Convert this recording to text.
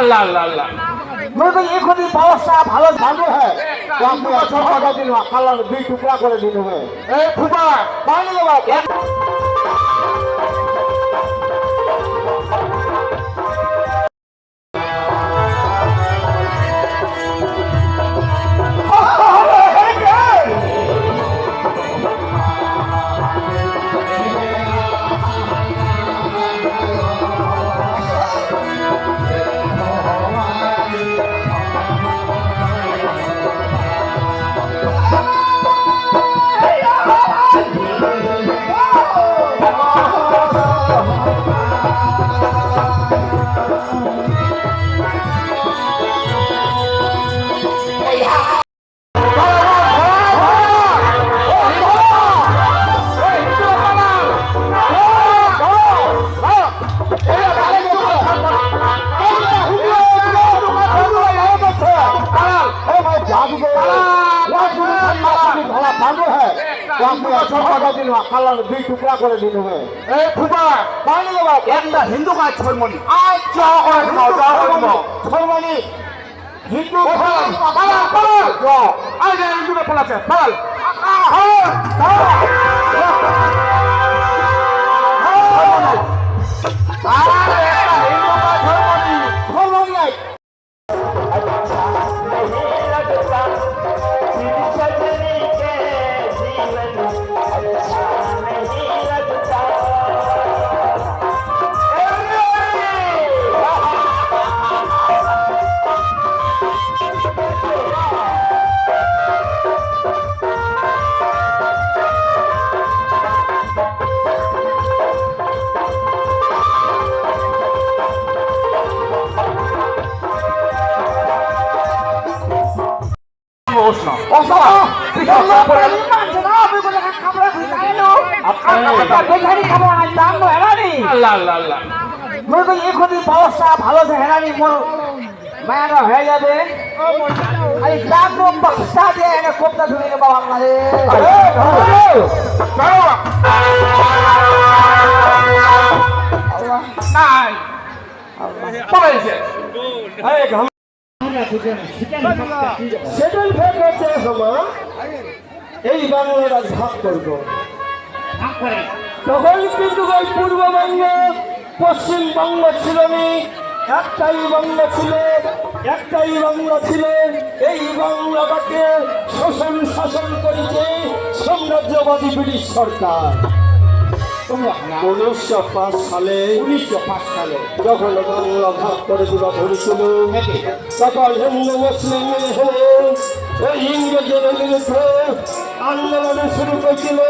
আল্লাহ আল্লাহ আল্লাহ। নইলে এখনই ব্যবস্থা ভালো ভালো হ্যাঁ। তো আপনি একশো টাকা দিন খালার দুই টুকরা করে দিন হ্যাঁ। এই ফুপা পানি দেবা দুই টুকরা করে দিন হ্যাঁ এই ফুপা পানি দেবা একটা হিন্দু কাজ ছড়মনি আচ্ছা সর্বানি হিন্দু পালাল পালাল আই যে হিন্দু পালাছে পালাল আল্লাহ আল্লাহ আল্লাহ। এখনই ব্যবস্থা ভালো হেরানি মায়াটা হয়ে যাবে এই লাখ বক্সা দিয়ে এনে কোপটা ধরে নেব আমাদের সেটেল ফেট হচ্ছে সময় এই বাংলাটা ভাগ করব। তখন কিন্তু ওই পূর্ববঙ্গ পশ্চিমবঙ্গ ছিল নি একটাই বঙ্গ ছিল একটাই বঙ্গ ছিল। এই বাংলাটাকে শোষণ শাসন করেছে সাম্রাজ্যবাদী ব্রিটিশ সরকার। উনিশশো পাঁচ সালে উনিশশো পাঁচ সালে। যখন বাংলা ভাগ করে দেওয়া ধরেছিল তখন হিন্দু মুসলিম মিলে ওই ইংরেজের বিরুদ্ধে আন্দোলন শুরু করেছিল।